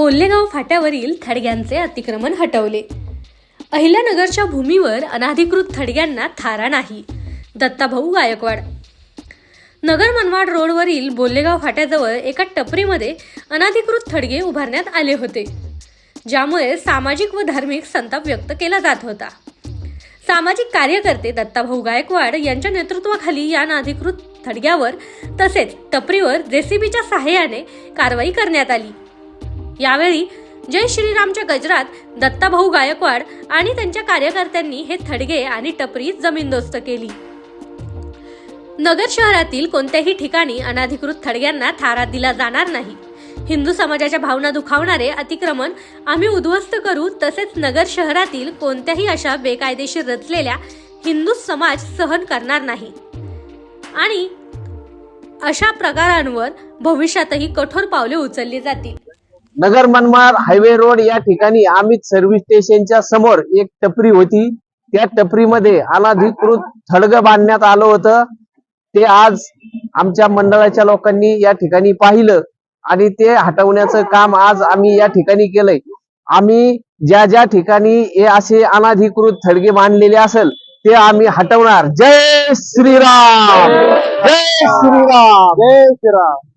बोल्लेगाव फाट्यावरील थडग्यांचे अतिक्रमण हटवले. अहिल्यानगरच्या भूमीवर अनाधिकृत थडग्यांना थारा नाही. दत्ताभाऊ गायकवाड. नगर मनवाड रोडवरील बोल्लेगाव फाट्याजवळ एका टपरीमध्ये अनाधिकृत थडगे उभारण्यात आले होते ज्यामुळे सामाजिक व धार्मिक संताप व्यक्त केला जात होता. सामाजिक कार्यकर्ते दत्ताभाऊ गायकवाड यांच्या नेतृत्वाखाली या अनाधिकृत थडग्यावर तसेच टपरीवर जेसीबीच्या सहाय्याने कारवाई करण्यात आली. यावेळी जय श्रीरामच्या गजरात दत्ताभाऊ गायकवाड आणि त्यांच्या कार्यकर्त्यांनी हे थडगे आणि टपरी जमीनदोस्त केली. नगर शहरातील कोणत्याही ठिकाणी अनाधिकृत थडग्यांना थारा दिला जाणार नाही. हिंदू समाजाच्या भावना दुखावणारे अतिक्रमण आम्ही उद्ध्वस्त करू तसेच नगर शहरातील कोणत्याही अशा बेकायदेशीर रचलेल्या हिंदू समाज सहन करणार नाही. आणि अशा प्रकारांवर भविष्यातही कठोर पावले उचलली जातील. नगर मनमाड हायवे रोड या ठिकाणी आमित सर्व्हिस स्टेशनच्या समोर एक टपरी होती. त्या टपरीमध्ये अनाधिकृत थडग बांधण्यात आलं होतं. ते आज आमच्या मंडळाच्या लोकांनी या ठिकाणी पाहिलं आणि ते हटवण्याचं काम आज आम्ही या ठिकाणी केलंय. आम्ही ज्या ज्या ठिकाणी हे असे अनाधिकृत थडगे बांधलेले असेल ते आम्ही हटवणार. जय श्रीराम! जय श्रीराम! जय श्रीराम!